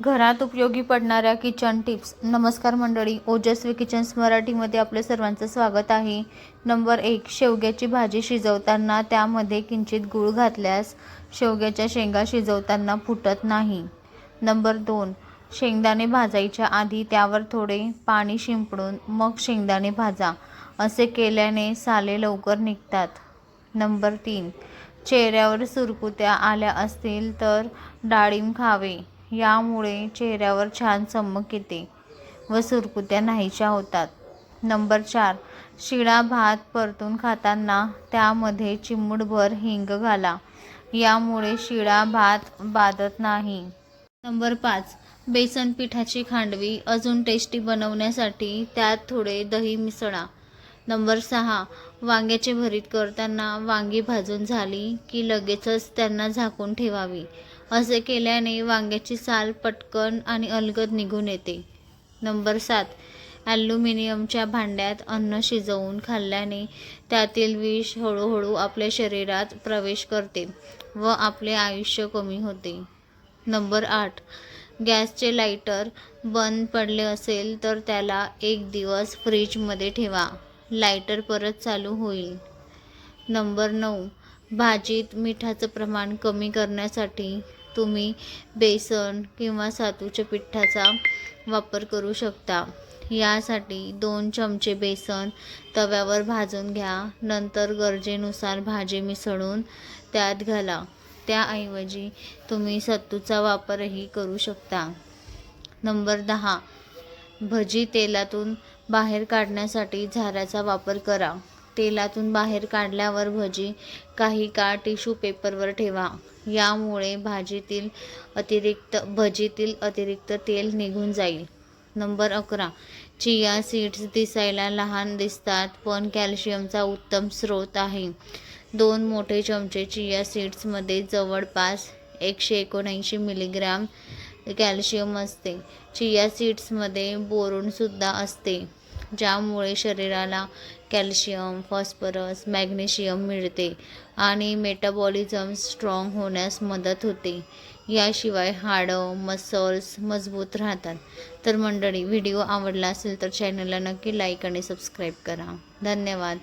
घरात उपयोगी पडणाऱ्या किचन टिप्स नमस्कार मंडळी ओजस्वी किचन्स मराठीमध्ये आपलं सर्वांचं स्वागत आहे. नंबर एक शेवग्याची भाजी शिजवताना त्यामध्ये किंचित गूळ घातल्यास शेवग्याच्या शेंगा शिजवताना फुटत नाही. नंबर दोन शेंगदाणे भाजायच्या आधी त्यावर थोडे पाणी शिंपडून मग शेंगदाणे भाजा. असे केल्याने साले लवकर निघतात. नंबर तीन चेहऱ्यावर सुरकुत्या आल्या असतील तर डाळिंब खावे. यामुळे चेहऱ्यावर छान चमक येते व सुरकुत्या नाहीशा होतात. नंबर चार शिळा भात परतून खाताना त्यामध्ये चिमूटभर हिंग घाला. यामुळे शिळा भात बाधत नाही. नंबर पाच बेसन पिठाची खांडवी अजून टेस्टी बनवण्यासाठी त्यात थोडे दही मिसळा. नंबर सहा वांग्याचे भरीत करताना वांगी भाजून झाली की लगेचच त्यांना झाकून ठेवावी. असे केल्याने वांग्याची साल पटकन आणि अलगद निघून येते. नंबर सात. ॲल्युमिनियमच्या भांड्यात अन्न शिजवून खाल्ल्याने त्यातील विष हळूहळू आपल्या शरीरात प्रवेश करते व आपले आयुष्य कमी होते. नंबर आठ. गॅसचे लायटर बंद पडले असेल तर त्याला एक दिवस फ्रीजमध्ये ठेवा. लायटर परत चालू होईल. नंबर नऊ. भाजीत मिठाचं प्रमाण कमी करण्यासाठी तुम्ही बेसन किंवा सातूच्या पिठाचा वापर करू शकता. यासाठी दोन चमचे बेसन तव्यावर भाजून घ्या. नंतर गरजेनुसार भाजी मिसळून त्यात घाला. त्याऐवजी तुम्ही सत्तूचा वापरही करू शकता. नंबर दहा. भजी तेलातून बाहेर काढण्यासाठी झाऱ्याचा वापर करा. तेलातून बाहेर काढल्यावर भजी काही काळ टिश्यू पेपरवर ठेवा. यामुळे भाजीतील अतिरिक्त भजीतील अतिरिक्त तेल निघून जाईल. नंबर अकरा. चिया सीड्स दिसायला लहान दिसतात पण कॅल्शियमचा उत्तम स्रोत आहे. दोन मोठे चमचे चिया सीड्समध्ये जवळपास एकशे एकोणऐंशी मिलीग्रॅम कॅल्शियम असते. चिया सीड्समध्ये बोरोनसुद्धा असते. ज्यामुळे शरीराला कॅल्शियम फॉस्फरस मॅग्नेशियम मिळते आणि मेटाबॉलिझम स्ट्रॉंग होण्यास मदत होते. याशिवाय हाडं मसल्स मजबूत राहतात. तर मंडळी व्हिडिओ आवडला असेल तर चॅनलला नक्की लाईक आणि सबस्क्राईब करा. धन्यवाद.